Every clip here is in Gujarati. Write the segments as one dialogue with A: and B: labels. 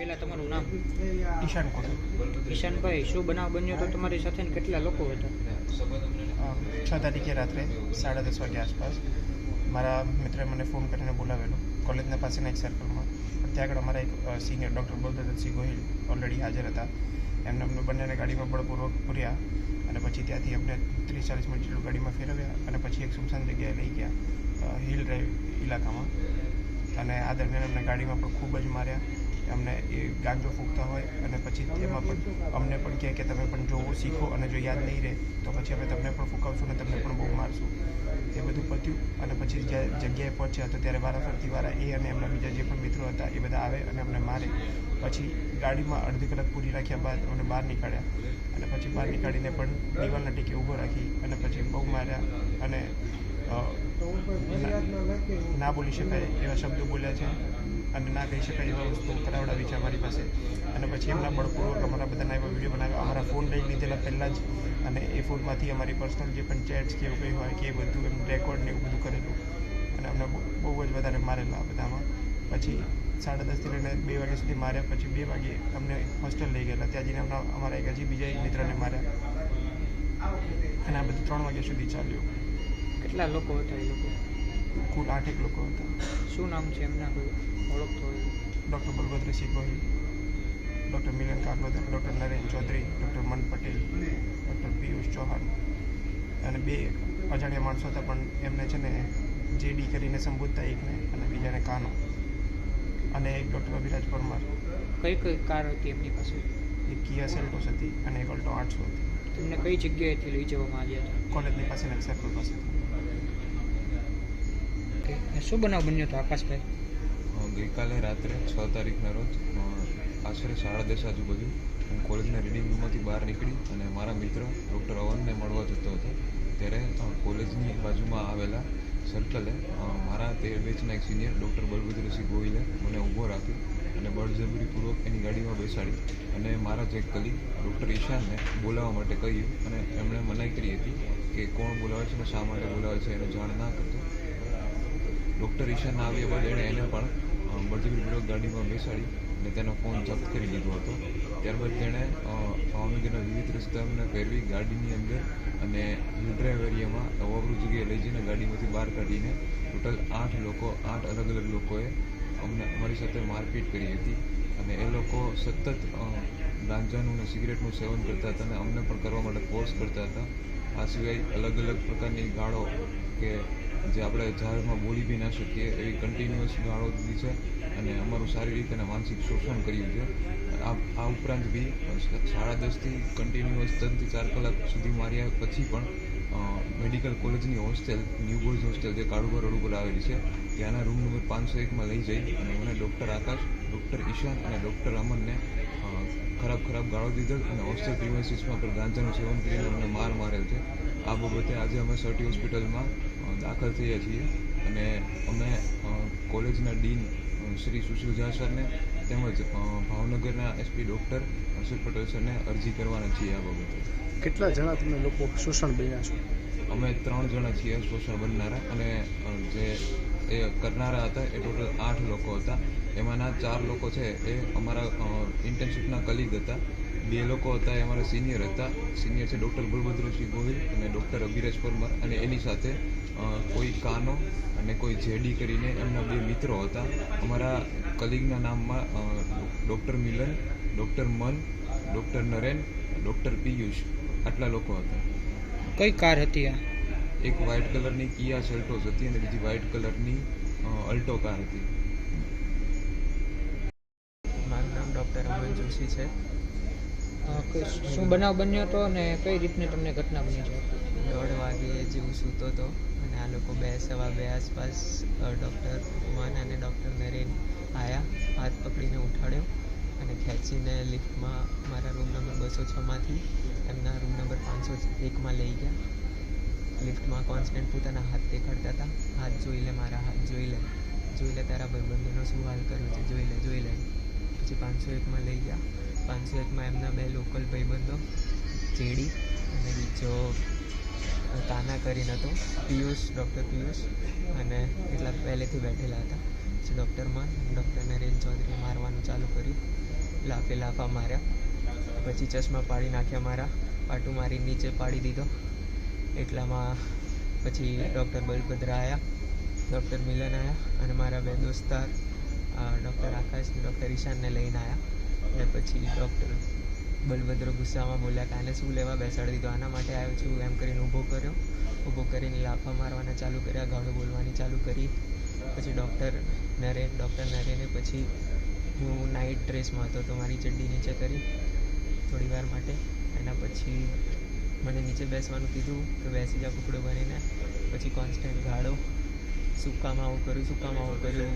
A: પહેલાં તમારું નામ?
B: ઈશાન કોટક
A: ઈશાનભાઈ શું બનાવ બન્યો તો તમારી સાથે કેટલા લોકો હતા?
B: છ તારીખે રાત્રે સાડા દસ વાગ્યા આસપાસ મારા મિત્રએ મને ફોન કરીને બોલાવેલો. કોલેજના પાસેના એક સર્કલમાં ત્યાં આગળ અમારા એક senior doctor Baldattsinh Gohil already હાજર હતા. એમને અમને બંનેને ગાડીમાં બળપૂર્વક પૂર્યા અને પછી ત્યાંથી અમને ત્રીસ ચાલીસ મિનિટ જેટલું ગાડીમાં ફેરવ્યા અને પછી એક સુમસાન જગ્યાએ લઈ ગયા હિલ ડ્રાઈવ ઇલાકામાં અને આ દરમિયાન અમને ગાડીમાં પણ ખૂબ જ માર્યા. અમને એ ગાંજો ફૂંકતા હોય અને પછી એમાં પણ અમને પણ કહે કે તમે પણ જોવો, શીખો અને જો યાદ નહીં રહે તો પછી અમે તમને પણ ફૂંકાવશું અને તમને પણ બહુ મારશું. એ બધું પત્યું અને પછી જગ્યાએ પહોંચ્યા તો ત્યારે વારાફરતી વારા એ અને એમના બીજા જે પણ મિત્રો હતા એ બધા આવે અને અમને મારે. પછી ગાડીમાં અડધી કલાક પૂરી રાખ્યા બાદ અમને બહાર નીકાળ્યા અને પછી બહાર નીકાળીને પણ દિવાલના ટેકે ઊભો રાખી અને પછી બહુ માર્યા અને ના બોલી શકાય એવા શબ્દો બોલ્યા છે. અને ના કહી શકાય એવા વસ્તુ કરાવડાવી છે અમારી પાસે. અને પછી એમના બળપૂર્વક અમારા બધાના એવા વીડિયો બનાવ્યા. અમારા ફોન લઈ લીધેલા પહેલાં જ. અને એ ફોનમાંથી અમારી પર્સનલ જે પણ ચેટ્સ કે એવું કંઈ હોય કે એ બધું એમ રેકોર્ડ ને એવું બધું કરેલું. અને અમને બહુ જ વધારે મારેલા બધામાં. પછી સાડા દસથી લઈને બે વાગ્યા સુધી માર્યા. પછી બે વાગે અમને હોસ્ટેલ લઈ ગયેલા. ત્યાં જઈને અમને અમારા એક હજી બીજા એક મિત્રને માર્યા. અને આ બધું ત્રણ વાગ્યા સુધી ચાલ્યું.
A: કેટલા લોકો હતા એ લોકો?
B: કુલ આઠેક લોકો હતા.
A: શું નામ છે? એમના કોઈ ઓળખતો હોય?
B: Doctor Balbhadrasinh Gohil doctor Milan Kagodar doctor Naren Chaudhary doctor Man Patel doctor Piyush Chauhan અને બે અજાણ્યા માણસો હતા પણ એમને છે ને જેડી કરીને સંબોધતા એકને અને બીજાને કાનો અને એક ડૉક્ટર અભિરાજ પરમાર.
A: કઈ કઈ કાર હતી એમની પાસે?
B: એક કિયા સેલ્ટોસ હતી અને એક અલ્ટો આઠસો હતી.
A: તમને કઈ જગ્યાએથી લઈ જવામાં આવ્યા હતા?
B: કોલેજની પાસે એક
A: પાસે. શું બનાવ બન્યો હતો આકાશભાઈ?
C: ગઈકાલે રાત્રે છ તારીખના રોજ આશરે સાડા દસ આજુબાજુ હું કોલેજના રીડિંગ રૂમમાંથી બહાર નીકળી અને મારા મિત્ર ડૉક્ટર અવનને મળવા જતો હતો. ત્યારે કોલેજની બાજુમાં આવેલા સર્કલે મારા તેર બેચના એક સિનિયર ડૉક્ટર બલભદ્રસિંહ ગોહિલે મને ઊભો રાખ્યો અને બળજબરીપૂર્વક એની ગાડીમાં બેસાડી અને મારા જે કલી ડૉક્ટર ઈશાનને બોલાવવા માટે કહ્યું અને એમણે મનાઈ કરી હતી કે કોણ બોલાવે છે અને શા માટે બોલાવે છે એને જાણ ના કરતો. ડૉક્ટર આવ્યા બાદ એણે એને પણ બળજબરીપૂર્વક ગાડીમાં બેસાડી અને તેનો ફોન જપ્ત કરી લીધો હતો. ત્યારબાદ તેણે ભાવનગરના વિવિધ રસ્તાઓને ફેરવી ગાડીની અંદર અને ડ્રાઈવ એરિયામાં અવાવરૂ જગ્યાએ લઈ જઈને ગાડીમાંથી બહાર કાઢીને ટોટલ આઠ લોકો, આઠ અલગ અલગ લોકોએ અમને, અમારી સાથે મારપીટ કરી હતી. અને એ લોકો સતત ગાંજાનું અને સિગરેટનું સેવન કરતા હતા અને અમને પણ કરવા માટે ફોર્સ કરતા હતા. આ સિવાય અલગ અલગ પ્રકારની ગાળો કે જે આપણે જાહેરમાં બોલી બી ના શકીએ એવી કન્ટિન્યુઅસ ગાળો દીધી છે અને અમારું શારીરિક અને માનસિક શોષણ કર્યું છે. આ ઉપરાંત બી સાડા દસથી કન્ટિન્યુઅસ ત્રણથી ચાર કલાક સુધી માર્યા પછી પણ મેડિકલ કોલેજની હોસ્ટેલ ન્યૂ બોયઝ હોસ્ટેલ જે કાળુભા રોડ ઉપર આવેલી છે, ત્યાંના રૂમ નંબર પાંચસો એકમાં લઈ જઈ અને મને ડૉક્ટર આકાશ ડૉક્ટર ઈશાન અને ડૉક્ટર અમનને ખરાબ ખરાબ ગાળો દીધો અને હોસ્ટેલ પ્રિમાઇસીસમાં પણ ગાંજાનું સેવન કરીને અમને માર મારેલ છે. આ બાબતે આજે અમે સર્ટી હોસ્પિટલમાં દાખલ થઈએ છીએ. અને અમે કોલેજના ડીન શ્રી સુશીલ ઝા સરને તેમજ ભાવનગરના એસપી ડૉક્ટર હર્ષદ પટેલ સરને અરજી કરવાના છીએ આ બાબતે.
D: કેટલા જણા તમે લોકો શોષણ બન્યા છો?
C: અમે ત્રણ જણા છીએ શોષણ બનનારા અને જે એ કરનારા હતા એ ટોટલ આઠ લોકો હતા. એમાંના ચાર લોકો છે એ અમારા ઇન્ટર્નશીપના કલીગ હતા. બે લોકો હતા એ અમારા સિનિયર હતા. સિનિયર છે ડૉક્ટર બલભદ્રસિંહ ગોહિલ અને ડૉક્ટર અભિરાજ પરમાર. અને એની સાથે કોઈ કાનો અને કોઈ જેડી કરીને એમના બે મિત્રો હતા. અમારા કલીગના નામમાં doctor Milan doctor Man doctor Naren doctor Piyush આટલા લોકો હતા.
A: કઈ કાર હતી આ?
C: એક વ્હાઇટ કલરની કિયા સેલ્ટોસ હતી અને બીજી વ્હાઇટ કલરની અલ્ટો કાર હતી.
E: મારું નામ ડૉક્ટર અમન જોશી છે.
A: શું બનાવ બન્યો હતો અને કઈ રીતની તમને ઘટના બની છે?
E: દોઢ વાગે જેવું સૂતો હતો અને આ લોકો બે સવા બે આસપાસ ડૉક્ટર મન અને ડૉક્ટર નરેન આવ્યા હાથ પકડીને ઉઠાડ્યો અને ખેંચીને લિફ્ટમાં મારા રૂમ નંબર બસો છમાંથી એમના રૂમ નંબર પાંચસો એકમાં લઈ ગયા. લિફ્ટમાં કોન્સ્ટન્ટ પોતાના હાથ દેખાડતા હતા. હાથ જોઈ લે, મારા હાથ જોઈ લે. જોઈ લે, તારા ભાઈબંધોનો શું હાલ કર્યો છે? જોઈ લે જોઈ લે. પછી પાંચસો એકમાં લઈ ગયા. પાંચસો એકમાં એમના બે લોકલ ભાઈબંધો ચેડી અને બીજો તાના કરીને હતો, પિયુષ, ડૉક્ટર પિયુષ અને એટલા પહેલેથી બેઠેલા હતા. પછી ડૉક્ટરમાં ડૉક્ટર નરેન ચૌધરીએ મારવાનું ચાલુ કર્યું. લાફે લાફા માર્યા. પછી ચશ્મા પાડી નાખ્યા મારા, પાટું મારી નીચે પાડી દીધો. એટલામાં પછી ડૉક્ટર બલભદ્ર આવ્યા ડૉક્ટર મિલન આવ્યા અને મારા બે દોસ્તાર ડૉક્ટર આકાશ ડૉક્ટર ઈશાનને લઈને આવ્યા અને પછી ડૉક્ટર બલભદ્ર ગુસ્સામાં બોલ્યા કે આને શું લેવા બેસાડી દીધો? આના માટે આવ્યો છું, એમ કરીને ઊભો કર્યો. ઊભો કરીને લાફા મારવાના ચાલુ કર્યા, ગાળો બોલવાની ચાલુ કરી. પછી ડૉક્ટર નરેન, ડૉક્ટર નરેને પછી હું નાઇટ ડ્રેસમાં હતો, તો મારી ચડ્ડી નીચે કરી થોડી વાર માટે. એના પછી મને નીચે બેસવાનું કીધું કે બેસી જા, કુકડો બનીને. પછી કોન્સ્ટન્ટ ગાળો. સુકામાં આવું કર્યું સુકામાં આવું કર્યું?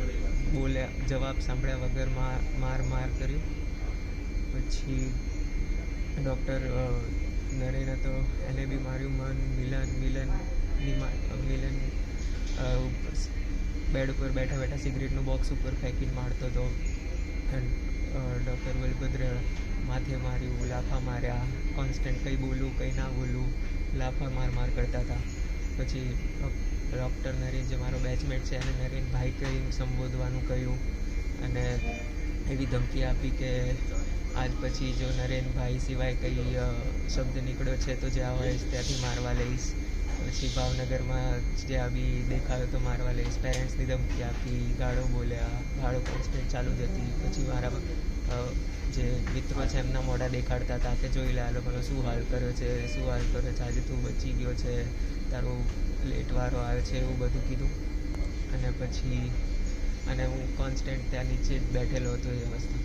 E: બોલ્યા, જવાબ સાંભળ્યા વગર માર માર માર કર્યું. પછી ડૉક્ટર નરેન હતો એને બી માર્યું મન, મિલન મિલનની મિલન બેડ ઉપર બેઠા બેઠા સિગરેટનું બોક્સ ઉપર ફેંકીને મારતો હતો ડૉક્ટર બલભદ્ર માથે માર્યું, લાફા માર્યા કોન્સ્ટન્ટ કંઈ બોલું, કંઈ ના બોલું, લાફા માર માર કરતા હતા પછી ડૉક્ટર નરેન જે મારો બેચમેટ છે, એને નરેન ભાઈ કહી સંબોધવાનું કહ્યું. અને એવી ધમકી આપી કે આજ પછી જો નરેનભાઈ સિવાય કંઈ શબ્દ નીકળ્યો છે તો જ્યાં હોઈશ ત્યાંથી મારવા લઈશ. પછી ભાવનગરમાં જ્યાં બી દેખાયો તો મારવા લઈશ. પેરેન્ટ્સની ધમકી આપી, ગાળો બોલ્યા, ગાળો કોન્સ્ટન્ટ ચાલુ જ હતી. પછી મારા જે મિત્રો છે, એમના મોઢા દેખાડતા હતા કે જોઈ લે આ લોકોનો શું હાલ કર્યો છે, શું હાલ કર્યો છે, આજે તું બચી ગયો છે, તારો લેટવારો આવે છે એવું બધું કીધું. અને પછી, અને હું કોન્સ્ટન્ટ ત્યાં નીચે જ બેઠેલો હતો એ વસ્તુ.